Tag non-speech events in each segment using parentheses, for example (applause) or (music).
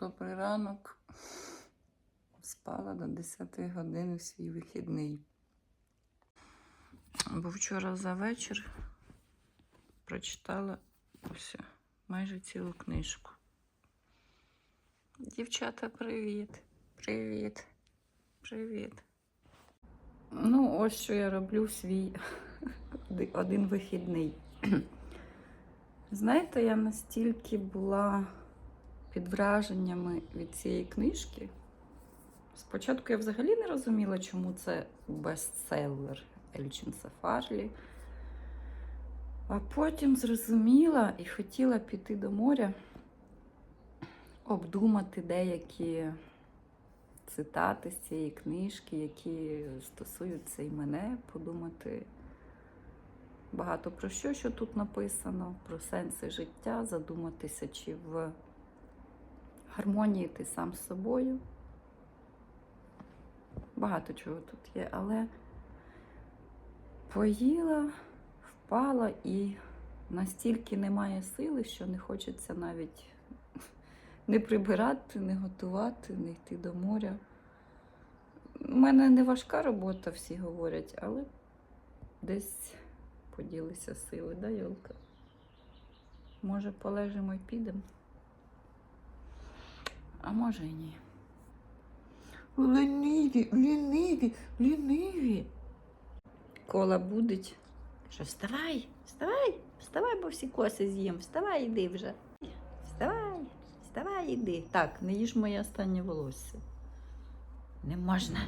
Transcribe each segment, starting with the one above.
Добрий ранок. Спала до 10 години в свій вихідний. Бо вчора за вечір прочитала ось майже цілу книжку. Дівчата, привіт! Привіт! Привіт! Ну, ось що я роблю свій один вихідний. Знаєте, я настільки була під враженнями від цієї книжки. Спочатку я взагалі не розуміла, чому це бестселер Ельчин Сафарлі. А потім зрозуміла і хотіла піти до моря, обдумати деякі цитати з цієї книжки, які стосуються і мене, подумати багато про що, що тут написано, про сенси життя, задуматися, чи в гармонії ти сам з собою. Багато чого тут є, але поїла, впала і настільки немає сили, що не хочеться навіть не прибирати, не готувати, не йти до моря. У мене не важка робота, всі говорять, але десь поділися сили, да, Йолка? Може, полежимо і підемо? А може і ні. Ліниві, ліниві, ліниві. Кола будить. Що, вставай, вставай, вставай, бо всі коси з'їм. Вставай, іди вже. Вставай, вставай, іди. Так, не їж моє останнє волосся. Не можна.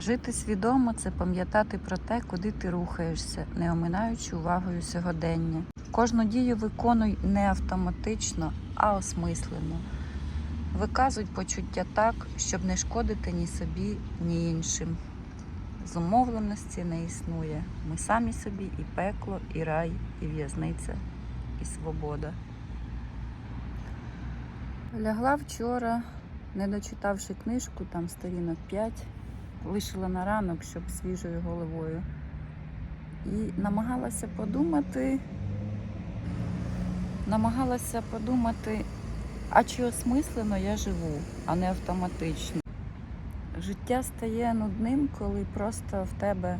Жити свідомо це пам'ятати про те, куди ти рухаєшся, не оминаючи увагою сьогодення. Кожну дію виконуй не автоматично, а осмислено. Виказуй почуття так, щоб не шкодити ні собі, ні іншим. Зумовленості не існує. Ми самі собі і пекло, і рай, і в'язниця, і свобода. Лягла вчора, не дочитавши книжку, там сторінок 5, лишила на ранок, щоб свіжою головою. І намагалася подумати, намагалася подумати, а чи осмислено я живу, а не автоматично. Життя стає нудним, коли просто в тебе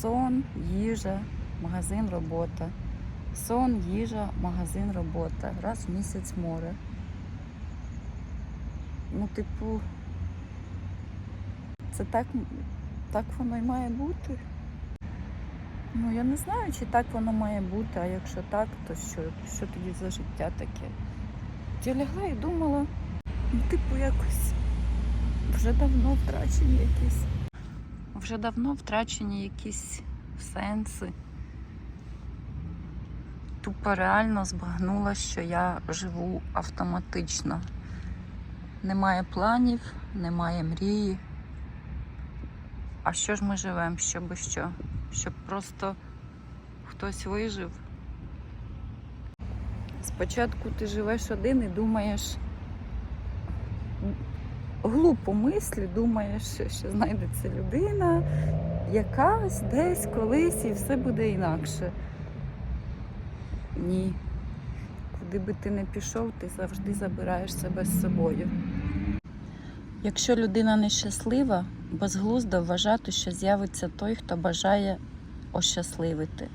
сон, їжа, магазин, робота. Сон, їжа, магазин, робота. Раз в місяць море. Ну, типу, це так, так воно і має бути. Ну, я не знаю, чи так воно має бути, а якщо так, то що, що тоді за життя таке? Я лягла і думала, ну, типу, якось вже давно втрачені якісь. Вже давно втрачені якісь сенси. Тупо реально збагнула, що я живу автоматично. Немає планів, немає мрії. А що ж ми живемо? Щоб що? Щоб просто хтось вижив. Спочатку ти живеш один і думаєш, глупо мислі, думаєш, що знайдеться людина, якась десь колись і все буде інакше. Ні. Куди би ти не пішов, ти завжди забираєш себе з собою. Якщо людина нещаслива, безглуздо вважати, що з'явиться той, хто бажає ощасливити.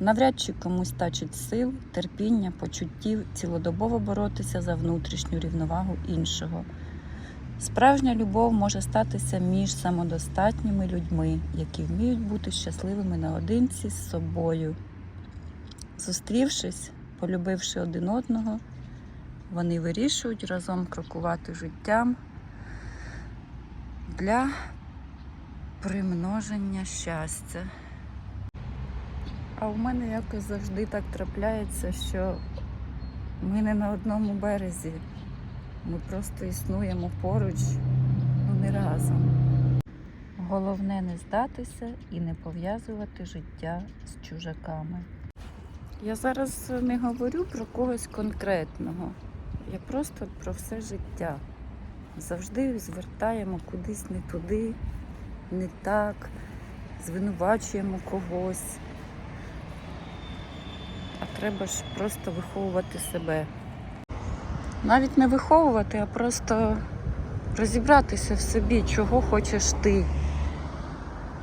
Навряд чи комусь тачить сил, терпіння, почуттів цілодобово боротися за внутрішню рівновагу іншого. Справжня любов може статися між самодостатніми людьми, які вміють бути щасливими наодинці з собою. Зустрівшись, полюбивши один одного, вони вирішують разом крокувати життям для примноження щастя. А у мене якось завжди так трапляється, що ми не на одному березі. Ми просто існуємо поруч, ну не разом. Головне не здатися і не пов'язувати життя з чужаками. Я зараз не говорю про когось конкретного. Я просто про все життя. Завжди звертаємо кудись не туди, не так, звинувачуємо когось. А треба ж просто виховувати себе. Навіть не виховувати, а просто розібратися в собі, чого хочеш ти.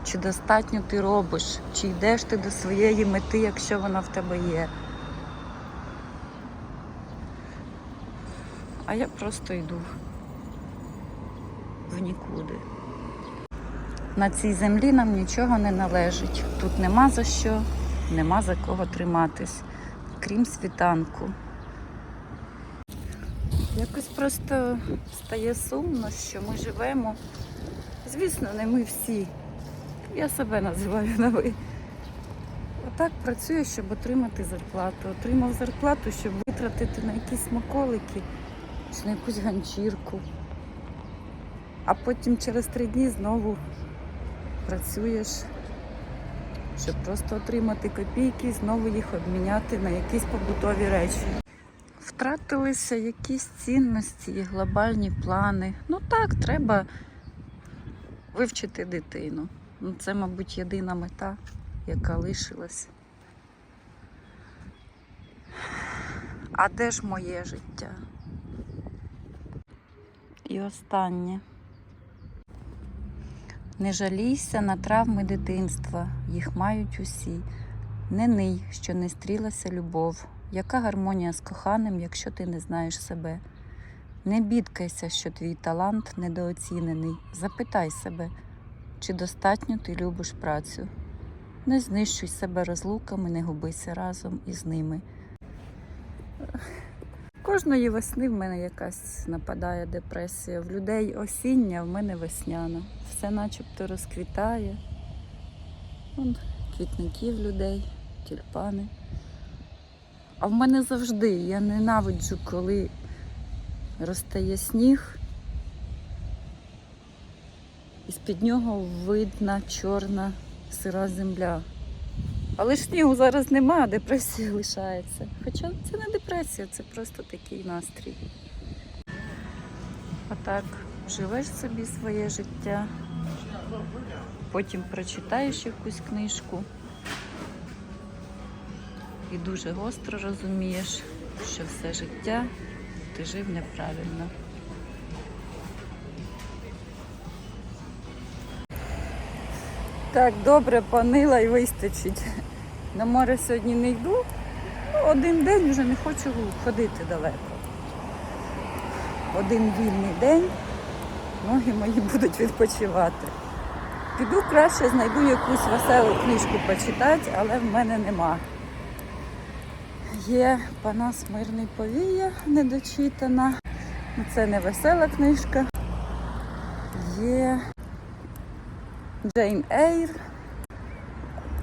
Чи достатньо ти робиш, чи йдеш ти до своєї мети, якщо вона в тебе є. А я просто йду в нікуди. На цій землі нам нічого не належить. Тут нема за що, нема за кого триматись, крім світанку. Якось просто стає сумно, що ми живемо. Звісно, не ми всі. Я себе називаю на ви. Отак працює, щоб отримати зарплату. Отримав зарплату, щоб витратити на якісь смаколики чи на якусь ганчірку. А потім через три дні знову працюєш, щоб просто отримати копійки і знову їх обміняти на якісь побутові речі. Втратилися якісь цінності глобальні плани. Ну так, треба вивчити дитину. Ну, це, мабуть, єдина мета, яка лишилась. А де ж моє життя? І останнє. Не жалійся на травми дитинства, їх мають усі. Не ний, що не стрілася любов. Яка гармонія з коханим, якщо ти не знаєш себе? Не бідкайся, що твій талант недооцінений. Запитай себе, чи достатньо ти любиш працю. Не знищуй себе розлуками, не губися разом із ними. Кожної весни в мене якась нападає депресія. В людей осіння, в мене весняна. Все начебто розквітає. Вон, квітників людей, тюльпани. А в мене завжди я ненавиджу, коли розтає сніг, і з-під нього видна чорна сира земля. Але снігу зараз нема, а депресія (laughs) лишається. Хоча це не депресія, це просто такий настрій. Отак живеш собі своє життя, потім прочитаєш якусь книжку і дуже гостро розумієш, що все життя ти жив неправильно. Так, добре, понила і вистачить. На море сьогодні не йду. Ну, один день вже не хочу ходити далеко. Один вільний день, ноги мої (laughs) будуть відпочивати. Піду краще знайду якусь веселу книжку почитати, але в мене нема. Є Панас Мирний повія недочитана. Ну, Це не весела книжка. Є Джейн Ейр.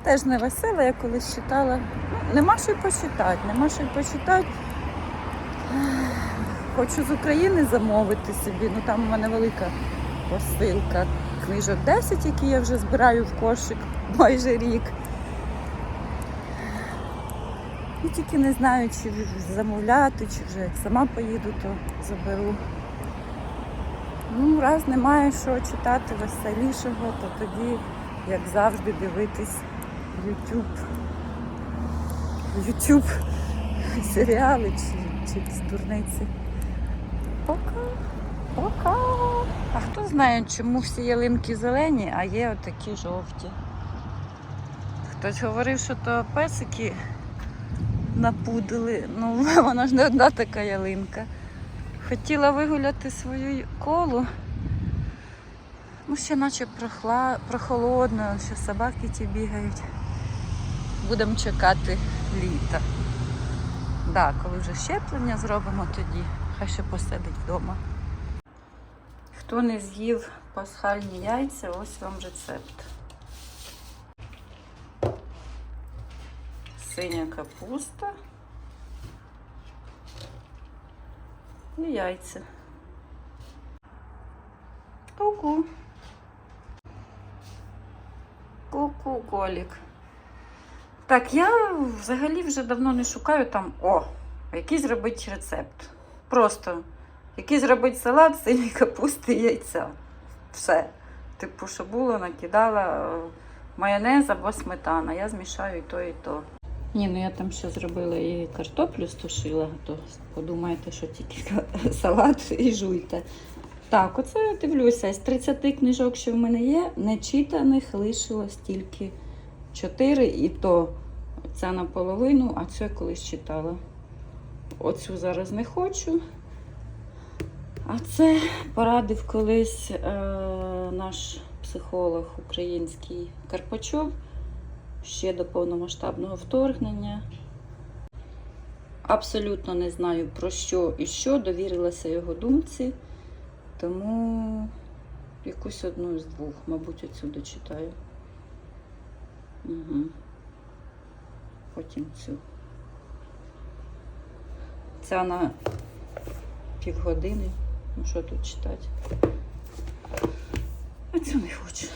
Теж не весела, я колись читала. Ну, нема що й почитати, нема що й почитати. Хочу з України замовити собі, ну там у мене велика посилка. Книжок 10, які я вже збираю в кошик майже рік. І тільки не знаю, чи замовляти, чи вже як сама поїду, то заберу. Ну, раз немає що читати веселішого, то тоді, як завжди, дивитись YouTube. YouTube серіали чи, чи якісь дурниці. Пока. Пока. А хто знає, чому всі ялинки зелені, а є отакі жовті. Хтось говорив, що то песики напудили. Ну, (laughs) вона ж не одна така ялинка. Хотіла вигуляти свою колу. Ну, ще наче прохла... прохолодно, ще собаки ті бігають. Будемо чекати літа. Да, коли вже щеплення зробимо тоді, хай ще посидить вдома. Хто не з'їв пасхальні яйця, ось вам рецепт. Синя капуста і яйця. Ку-ку. Ку-ку, колік. Так, я взагалі вже давно не шукаю там, о, який зробити рецепт. Просто який зробити салат, сині капусти яйця. Все. Типу, що було, накидала е, майонез або сметана. Я змішаю і то, і то. Ні, ну я там ще зробила і картоплю стушила, то подумайте, що тільки (laughs) салат і жуйте. Так, оце я дивлюся. З 30 книжок, що в мене є, нечитаних лишилось тільки 4, і то ця наполовину, а я колись читала. Оцю зараз не хочу. А це порадив колись е, наш психолог український Карпачов ще до повномасштабного вторгнення. Абсолютно не знаю про що і що, довірилася його думці, тому якусь одну з двох, мабуть, отсюди читаю. Угу. Потім цю. Ця на півгодини. Ну що тут читати? А цю не хочу.